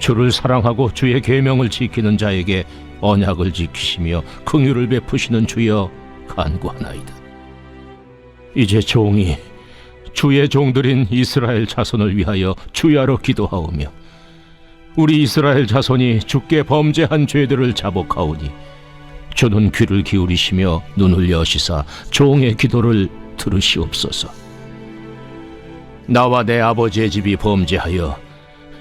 주를 사랑하고 주의 계명을 지키는 자에게 언약을 지키시며 긍휼을 베푸시는 주여 간구하나이다 이제 종이 주의 종들인 이스라엘 자손을 위하여 주야로 기도하오며 우리 이스라엘 자손이 주께 범죄한 죄들을 자복하오니 주는 귀를 기울이시며 눈을 여시사 종의 기도를 들으시옵소서. 나와 내 아버지의 집이 범죄하여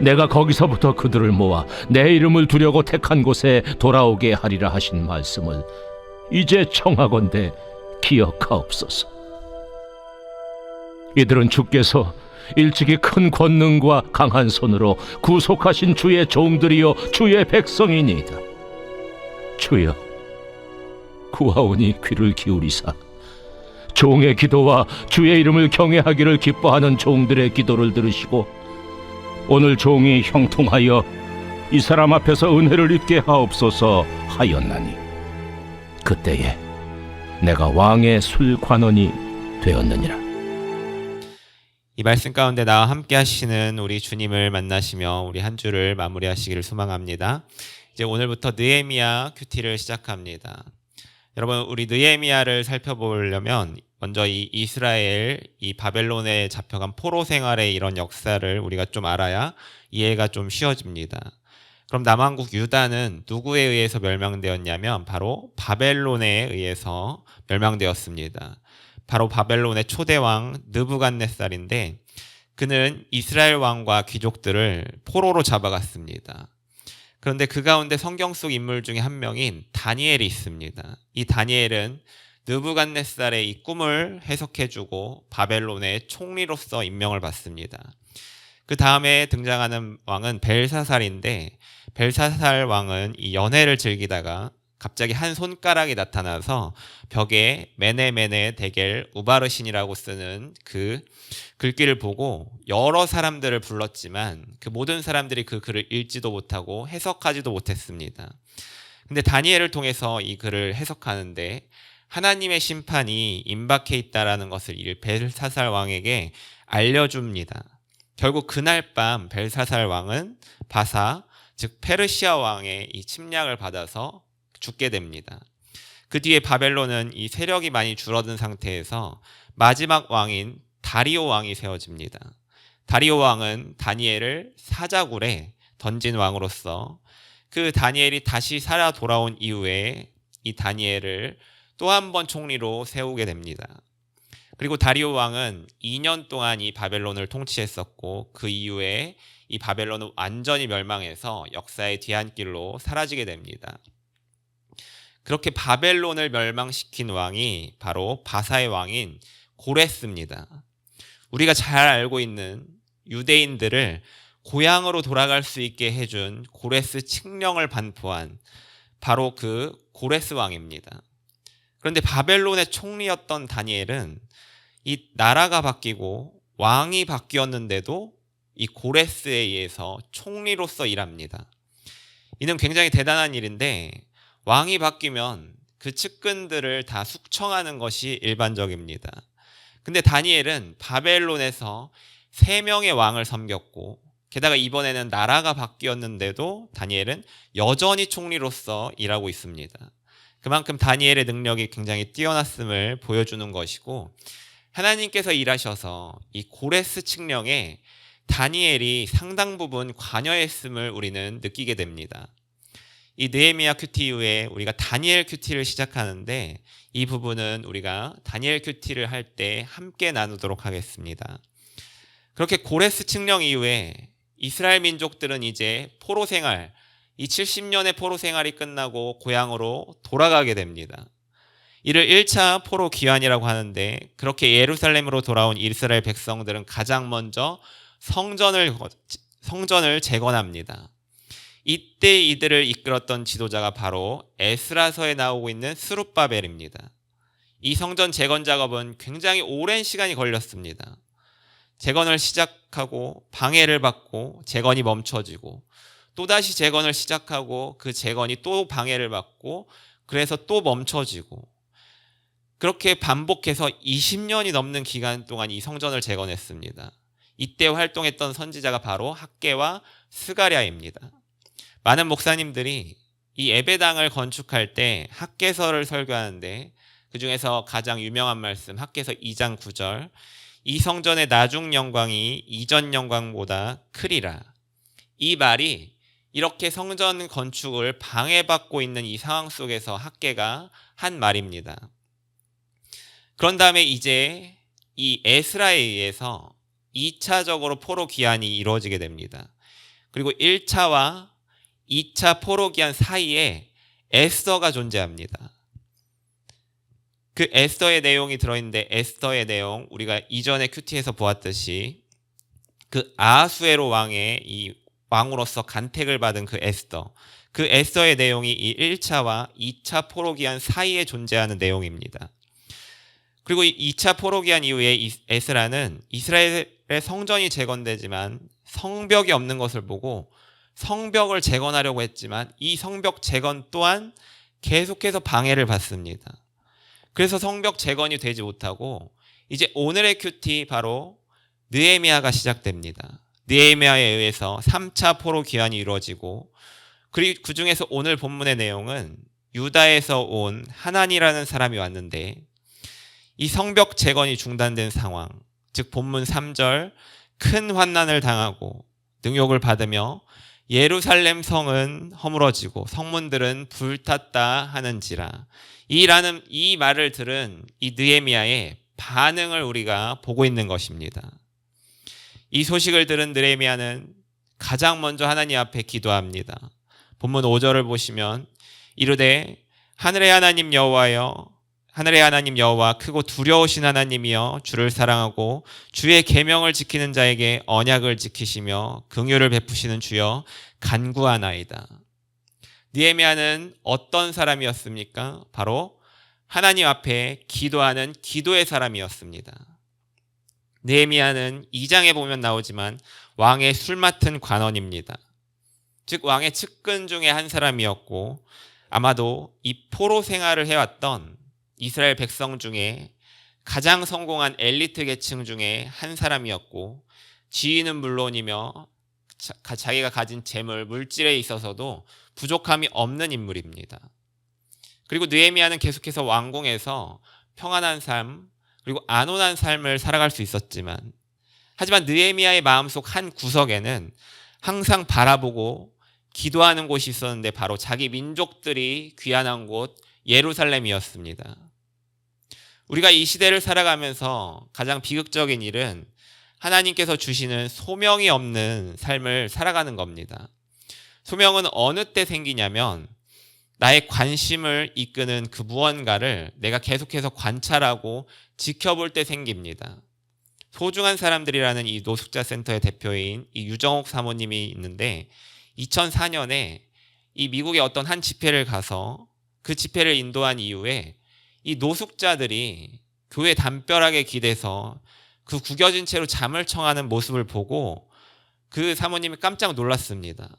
내가 거기서부터 그들을 모아 내 이름을 두려고 택한 곳에 돌아오게 하리라 하신 말씀을 이제 청하건대 기억하옵소서. 이들은 주께서 일찍이 큰 권능과 강한 손으로 구속하신 주의 종들이요 주의 백성이니이다. 주여 구하오니 귀를 기울이사 종의 기도와 주의 이름을 경외하기를 기뻐하는 종들의 기도를 들으시고 오늘 종이 형통하여 이 사람 앞에서 은혜를 입게 하옵소서 하였나니 그때에 내가 왕의 술관원이 되었느니라. 이 말씀 가운데 나와 함께 하시는 우리 주님을 만나시며 우리 한 주를 마무리하시기를 소망합니다. 이제 오늘부터 느헤미야 큐티를 시작합니다. 여러분 우리 느헤미야를 살펴보려면 먼저 이 이스라엘 이 바벨론에 잡혀간 포로 생활의 이런 역사를 우리가 좀 알아야 이해가 좀 쉬워집니다. 그럼 남왕국 유다는 누구에 의해서 멸망되었냐면 바로 바벨론에 의해서 멸망되었습니다. 바로 바벨론의 초대 왕 느부갓네살인데 그는 이스라엘 왕과 귀족들을 포로로 잡아갔습니다. 그런데 그 가운데 성경 속 인물 중에 한 명인 다니엘이 있습니다. 이 다니엘은 느부갓네살의 이 꿈을 해석해주고 바벨론의 총리로서 임명을 받습니다. 그 다음에 등장하는 왕은 벨사살인데 벨사살 왕은 이 연애를 즐기다가 갑자기 한 손가락이 나타나서 벽에 메네메네 대겔 우바르신이라고 쓰는 그 글귀를 보고 여러 사람들을 불렀지만 그 모든 사람들이 그 글을 읽지도 못하고 해석하지도 못했습니다. 근데 다니엘을 통해서 이 글을 해석하는데 하나님의 심판이 임박해 있다라는 것을 이 벨사살 왕에게 알려줍니다. 결국 그날 밤 벨사살 왕은 바사 즉 페르시아 왕의 이 침략을 받아서 죽게 됩니다. 그 뒤에 바벨론은 이 세력이 많이 줄어든 상태에서 마지막 왕인 다리오 왕이 세워집니다. 다리오 왕은 다니엘을 사자굴에 던진 왕으로서 그 다니엘이 다시 살아 돌아온 이후에 이 다니엘을 또 한 번 총리로 세우게 됩니다. 그리고 다리오 왕은 2년 동안 이 바벨론을 통치했었고 그 이후에 이 바벨론은 완전히 멸망해서 역사의 뒤안길로 사라지게 됩니다. 그렇게 바벨론을 멸망시킨 왕이 바로 바사의 왕인 고레스입니다. 우리가 잘 알고 있는 유대인들을 고향으로 돌아갈 수 있게 해준 고레스 칙령을 반포한 바로 그 고레스 왕입니다. 그런데 바벨론의 총리였던 다니엘은 이 나라가 바뀌고 왕이 바뀌었는데도 이 고레스에 의해서 총리로서 일합니다. 이는 굉장히 대단한 일인데 왕이 바뀌면 그 측근들을 다 숙청하는 것이 일반적입니다. 근데 다니엘은 바벨론에서 세 명의 왕을 섬겼고 게다가 이번에는 나라가 바뀌었는데도 다니엘은 여전히 총리로서 일하고 있습니다. 그만큼 다니엘의 능력이 굉장히 뛰어났음을 보여주는 것이고 하나님께서 일하셔서 이 고레스 칙령에 다니엘이 상당 부분 관여했음을 우리는 느끼게 됩니다. 이 느헤미야 큐티 이후에 우리가 다니엘 큐티를 시작하는데 이 부분은 우리가 다니엘 큐티를 할 때 함께 나누도록 하겠습니다. 그렇게 고레스 칙령 이후에 이스라엘 민족들은 이제 포로 생활, 이 70년의 포로 생활이 끝나고 고향으로 돌아가게 됩니다. 이를 1차 포로 귀환이라고 하는데 그렇게 예루살렘으로 돌아온 이스라엘 백성들은 가장 먼저 성전을 성전을 재건합니다. 이때 이들을 이끌었던 지도자가 바로 에스라서에 나오고 있는 스룹바벨입니다. 이 성전 재건 작업은 굉장히 오랜 시간이 걸렸습니다. 재건을 시작하고 방해를 받고 재건이 멈춰지고 또다시 재건을 시작하고 그 재건이 또 방해를 받고 그래서 또 멈춰지고 그렇게 반복해서 20년이 넘는 기간 동안 이 성전을 재건했습니다. 이때 활동했던 선지자가 바로 학계와 스가랴입니다. 많은 목사님들이 이 예배당을 건축할 때 학계서를 설교하는데 그 중에서 가장 유명한 말씀 학계서 2장 9절 이 성전의 나중 영광이 이전 영광보다 크리라 이 말이 이렇게 성전 건축을 방해받고 있는 이 상황 속에서 학계가 한 말입니다. 그런 다음에 이제 이 에스라에 의해서 2차적으로 포로 기한이 이루어지게 됩니다. 그리고 1차와 2차 포로 기한 사이에 에스더가 존재합니다. 그 에스더의 내용이 들어있는데 에스더의 내용 우리가 이전에 큐티에서 보았듯이 그 아하수에로 왕의 이 왕으로서 간택을 받은 그 에스더 그 에스더의 내용이 이 1차와 2차 포로 기한 사이에 존재하는 내용입니다. 그리고 이 2차 포로 기한 이후에 에스라는 이스라엘의 성전이 재건되지만 성벽이 없는 것을 보고 성벽을 재건하려고 했지만 이 성벽 재건 또한 계속해서 방해를 받습니다. 그래서 성벽 재건이 되지 못하고 이제 오늘의 큐티 바로 느에미아가 시작됩니다. 느에미아에 의해서 3차 포로 귀환이 이루어지고 그리고 그 중에서 오늘 본문의 내용은 유다에서 온 하나니라는 사람이 왔는데 이 성벽 재건이 중단된 상황, 즉 본문 3절 큰 환난을 당하고 능욕을 받으며 예루살렘 성은 허물어지고 성문들은 불탔다 하는지라 이라는 이 말을 들은 이 느헤미야의 반응을 우리가 보고 있는 것입니다. 이 소식을 들은 느헤미야는 가장 먼저 하나님 앞에 기도합니다. 본문 5절을 보시면 이르되 하늘의 하나님 여호와여 하늘의 하나님 여호와 크고 두려우신 하나님이여 주를 사랑하고 주의 계명을 지키는 자에게 언약을 지키시며 긍휼을 베푸시는 주여 간구하나이다. 니에미아는 어떤 사람이었습니까? 바로 하나님 앞에 기도하는 기도의 사람이었습니다. 느헤미야는 2장에 보면 나오지만 왕의 술 맡은 관원입니다. 즉 왕의 측근 중에 한 사람이었고 아마도 이 포로 생활을 해왔던 이스라엘 백성 중에 가장 성공한 엘리트 계층 중에 한 사람이었고 지위는 물론이며 자기가 가진 재물, 물질에 있어서도 부족함이 없는 인물입니다. 그리고 느헤미야는 계속해서 왕궁에서 평안한 삶 그리고 안온한 삶을 살아갈 수 있었지만 하지만 느헤미야의 마음속 한 구석에는 항상 바라보고 기도하는 곳이 있었는데 바로 자기 민족들이 귀환한 곳 예루살렘이었습니다. 우리가 이 시대를 살아가면서 가장 비극적인 일은 하나님께서 주시는 소명이 없는 삶을 살아가는 겁니다. 소명은 어느 때 생기냐면 나의 관심을 이끄는 그 무언가를 내가 계속해서 관찰하고 지켜볼 때 생깁니다. 소중한 사람들이라는 이 노숙자 센터의 대표인 이 유정옥 사모님이 있는데 2004년에 이 미국의 어떤 한 집회를 가서 그 집회를 인도한 이후에 이 노숙자들이 교회 담벼락에 기대서 그 구겨진 채로 잠을 청하는 모습을 보고 그 사모님이 깜짝 놀랐습니다.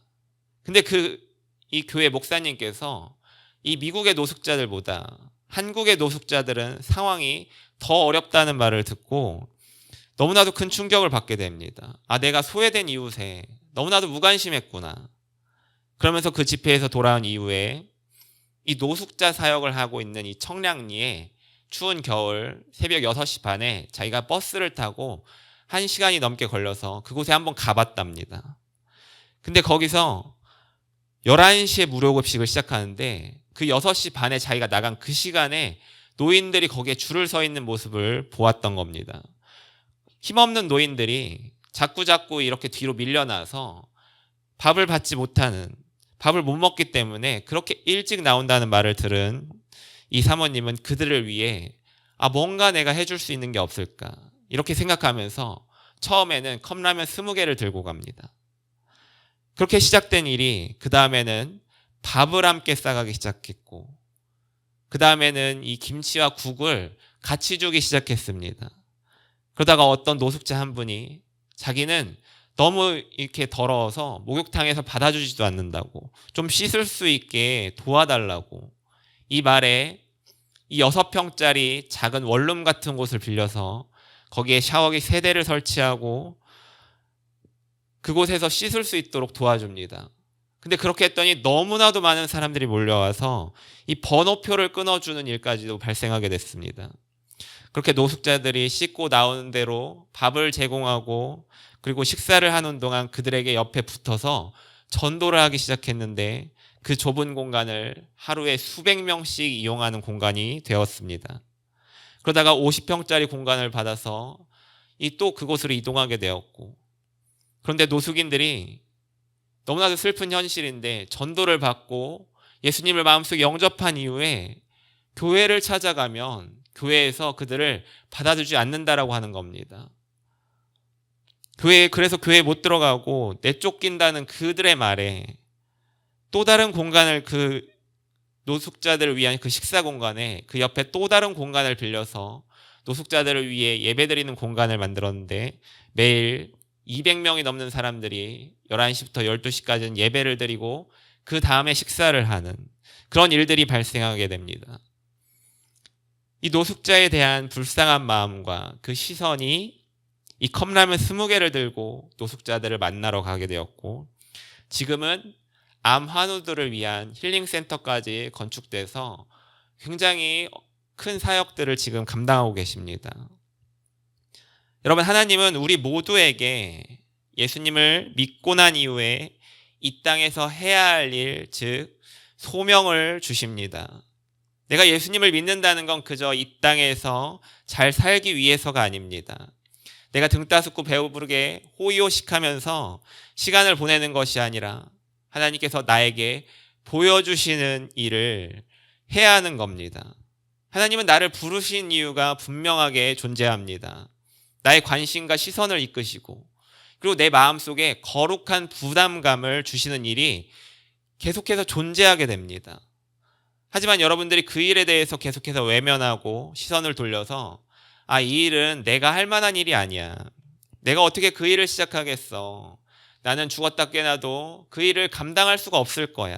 근데 그 이 교회 목사님께서 이 미국의 노숙자들보다 한국의 노숙자들은 상황이 더 어렵다는 말을 듣고 너무나도 큰 충격을 받게 됩니다. 아, 내가 소외된 이웃에 너무나도 무관심했구나. 그러면서 그 집회에서 돌아온 이후에 이 노숙자 사역을 하고 있는 이 청량리에 추운 겨울 새벽 6시 반에 자기가 버스를 타고 1시간이 넘게 걸려서 그곳에 한번 가봤답니다. 근데 거기서 11시에 무료급식을 시작하는데 그 6시 반에 자기가 나간 그 시간에 노인들이 거기에 줄을 서 있는 모습을 보았던 겁니다. 힘없는 노인들이 자꾸자꾸 이렇게 뒤로 밀려나서 밥을 받지 못하는 밥을 못 먹기 때문에 그렇게 일찍 나온다는 말을 들은 이 사모님은 그들을 위해 아 뭔가 내가 해줄 수 있는 게 없을까 이렇게 생각하면서 처음에는 컵라면 20개를 들고 갑니다. 그렇게 시작된 일이 그 다음에는 밥을 함께 싸가기 시작했고 그 다음에는 이 김치와 국을 같이 주기 시작했습니다. 그러다가 어떤 노숙자 한 분이 자기는 너무 이렇게 더러워서 목욕탕에서 받아주지도 않는다고 좀 씻을 수 있게 도와달라고 이 말에 이 여섯 평짜리 작은 원룸 같은 곳을 빌려서 거기에 샤워기 세 대를 설치하고 그곳에서 씻을 수 있도록 도와줍니다. 근데 그렇게 했더니 너무나도 많은 사람들이 몰려와서 이 번호표를 끊어주는 일까지도 발생하게 됐습니다. 그렇게 노숙자들이 씻고 나오는 대로 밥을 제공하고 그리고 식사를 하는 동안 그들에게 옆에 붙어서 전도를 하기 시작했는데 그 좁은 공간을 하루에 수백 명씩 이용하는 공간이 되었습니다. 그러다가 50평짜리 공간을 받아서 이 또 그곳으로 이동하게 되었고 그런데 노숙인들이 너무나도 슬픈 현실인데 전도를 받고 예수님을 마음속에 영접한 이후에 교회를 찾아가면 교회에서 그들을 받아주지 않는다라고 하는 겁니다. 교회 그래서 교회 못 들어가고 내쫓긴다는 그들의 말에 또 다른 공간을 그 노숙자들을 위한 그 식사 공간에 그 옆에 또 다른 공간을 빌려서 노숙자들을 위해 예배드리는 공간을 만들었는데 매일 200명이 넘는 사람들이 11시부터 12시까지는 예배를 드리고 그 다음에 식사를 하는 그런 일들이 발생하게 됩니다. 이 노숙자에 대한 불쌍한 마음과 그 시선이 이 컵라면 20개를 들고 노숙자들을 만나러 가게 되었고 지금은 암 환우들을 위한 힐링 센터까지 건축돼서 굉장히 큰 사역들을 지금 감당하고 계십니다. 여러분 하나님은 우리 모두에게 예수님을 믿고 난 이후에 이 땅에서 해야 할 일, 즉 소명을 주십니다. 내가 예수님을 믿는다는 건 그저 이 땅에서 잘 살기 위해서가 아닙니다. 내가 등 따숩고 배우 부르게 호의호식하면서 시간을 보내는 것이 아니라 하나님께서 나에게 보여주시는 일을 해야 하는 겁니다. 하나님은 나를 부르신 이유가 분명하게 존재합니다. 나의 관심과 시선을 이끄시고 그리고 내 마음속에 거룩한 부담감을 주시는 일이 계속해서 존재하게 됩니다. 하지만 여러분들이 그 일에 대해서 계속해서 외면하고 시선을 돌려서 아, 이 일은 내가 할 만한 일이 아니야. 내가 어떻게 그 일을 시작하겠어. 나는 죽었다 깨나도 그 일을 감당할 수가 없을 거야.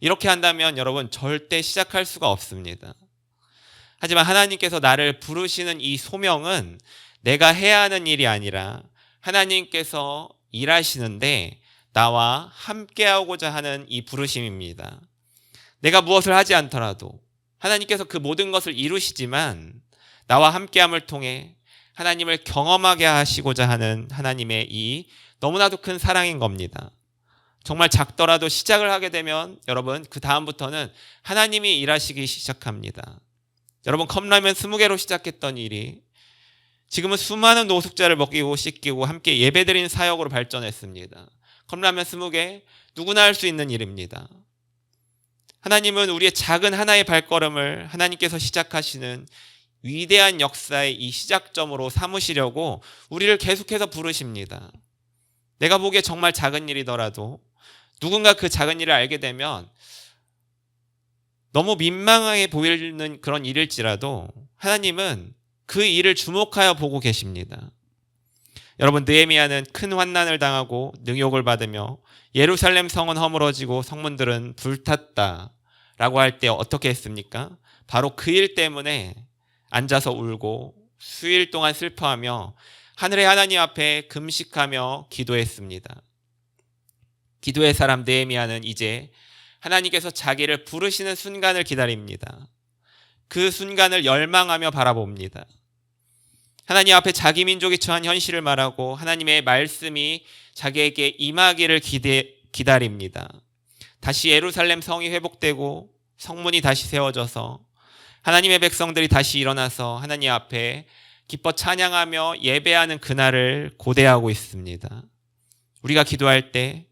이렇게 한다면 여러분 절대 시작할 수가 없습니다. 하지만 하나님께서 나를 부르시는 이 소명은 내가 해야 하는 일이 아니라 하나님께서 일하시는데 나와 함께하고자 하는 이 부르심입니다. 내가 무엇을 하지 않더라도 하나님께서 그 모든 것을 이루시지만 나와 함께함을 통해 하나님을 경험하게 하시고자 하는 하나님의 이 너무나도 큰 사랑인 겁니다. 정말 작더라도 시작을 하게 되면 여러분 그 다음부터는 하나님이 일하시기 시작합니다. 여러분 컵라면 20개로 시작했던 일이 지금은 수많은 노숙자를 먹이고 씻기고 함께 예배드리는 사역으로 발전했습니다. 컵라면 20개 누구나 할 수 있는 일입니다. 하나님은 우리의 작은 하나의 발걸음을 하나님께서 시작하시는 위대한 역사의 이 시작점으로 삼으시려고 우리를 계속해서 부르십니다. 내가 보기에 정말 작은 일이더라도 누군가 그 작은 일을 알게 되면 너무 민망하게 보이는 그런 일일지라도 하나님은 그 일을 주목하여 보고 계십니다. 여러분 느헤미야는 큰 환난을 당하고 능욕을 받으며 예루살렘 성은 허물어지고 성문들은 불탔다 라고 할 때 어떻게 했습니까? 바로 그 일 때문에 앉아서 울고 수일 동안 슬퍼하며 하늘의 하나님 앞에 금식하며 기도했습니다. 기도의 사람 느헤미야는 이제 하나님께서 자기를 부르시는 순간을 기다립니다. 그 순간을 열망하며 바라봅니다. 하나님 앞에 자기 민족이 처한 현실을 말하고 하나님의 말씀이 자기에게 임하기를 기대, 기다립니다. 다시 예루살렘 성이 회복되고 성문이 다시 세워져서 하나님의 백성들이 다시 일어나서 하나님 앞에 기뻐 찬양하며 예배하는 그날을 고대하고 있습니다. 우리가 기도할 때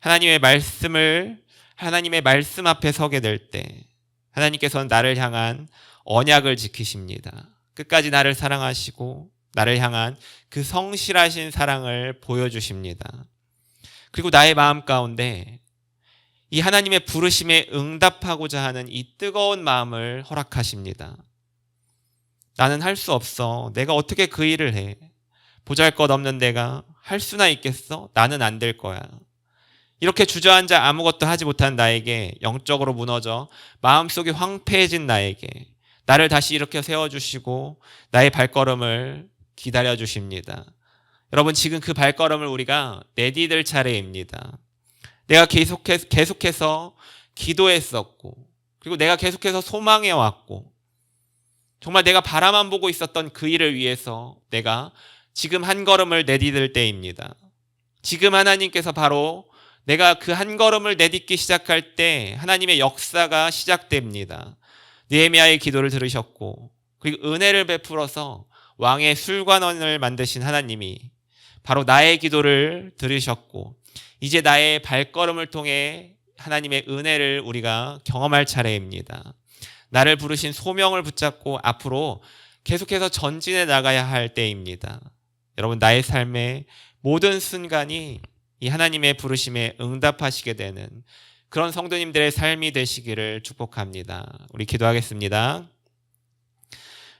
하나님의 말씀을 하나님의 말씀 앞에 서게 될 때 하나님께서는 나를 향한 언약을 지키십니다. 끝까지 나를 사랑하시고 나를 향한 그 성실하신 사랑을 보여주십니다. 그리고 나의 마음 가운데 이 하나님의 부르심에 응답하고자 하는 이 뜨거운 마음을 허락하십니다. 나는 할 수 없어. 내가 어떻게 그 일을 해? 보잘 것 없는 내가 할 수나 있겠어? 나는 안 될 거야. 이렇게 주저앉아 아무것도 하지 못한 나에게 영적으로 무너져 마음속이 황폐해진 나에게 나를 다시 이렇게 세워주시고 나의 발걸음을 기다려 주십니다. 여러분 지금 그 발걸음을 우리가 내디딜 차례입니다. 내가 계속해서, 계속해서 기도했었고 그리고 내가 계속해서 소망해 왔고 정말 내가 바라만 보고 있었던 그 일을 위해서 내가 지금 한 걸음을 내디딜 때입니다. 지금 하나님께서 바로 내가 그 한 걸음을 내딛기 시작할 때 하나님의 역사가 시작됩니다. 느헤미야의 기도를 들으셨고 그리고 은혜를 베풀어서 왕의 술관원을 만드신 하나님이 바로 나의 기도를 들으셨고 이제 나의 발걸음을 통해 하나님의 은혜를 우리가 경험할 차례입니다. 나를 부르신 소명을 붙잡고 앞으로 계속해서 전진해 나가야 할 때입니다. 여러분 나의 삶의 모든 순간이 이 하나님의 부르심에 응답하시게 되는 그런 성도님들의 삶이 되시기를 축복합니다. 우리 기도하겠습니다.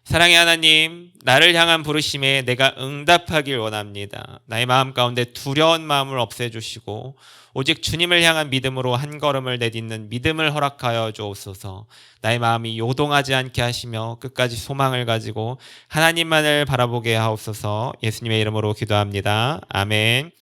사랑의 하나님, 나를 향한 부르심에 내가 응답하길 원합니다. 나의 마음 가운데 두려운 마음을 없애주시고, 오직 주님을 향한 믿음으로 한 걸음을 내딛는 믿음을 허락하여 주옵소서. 나의 마음이 요동하지 않게 하시며 끝까지 소망을 가지고 하나님만을 바라보게 하옵소서. 예수님의 이름으로 기도합니다. 아멘.